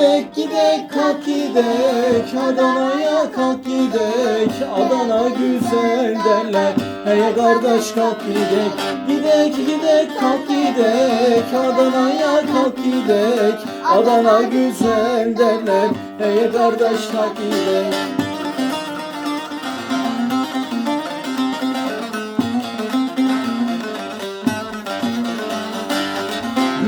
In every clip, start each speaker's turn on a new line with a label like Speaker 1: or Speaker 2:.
Speaker 1: Gidek gidek kalk gidek. Adana'ya kalk gidek. Adana güzel derler. Hey kardeş kalk gidek. Gidek gidek kalk gidek. Adana'ya kalk gidek. Adana güzel derler. Hey kardeş kalk gidek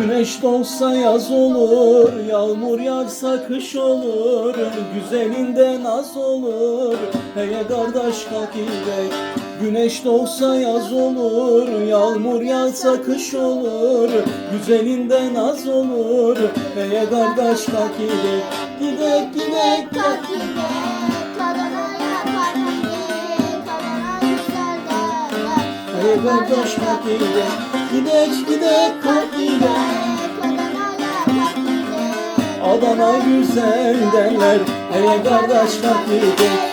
Speaker 1: Güneş doğsa yaz olur, yağmur yağsa kış olur, güzelinden az olur, heye kardeş kalk gidek. Güneş doğsa yaz olur, yağmur yağsa kış olur, güzelinden az olur, heye kardeş kalk gidek. Gidek gidek kalk heye kardeş kalk gidek. Gidek gidek kalk gidek. Adana güzel derler Hey kardeş kalk gidek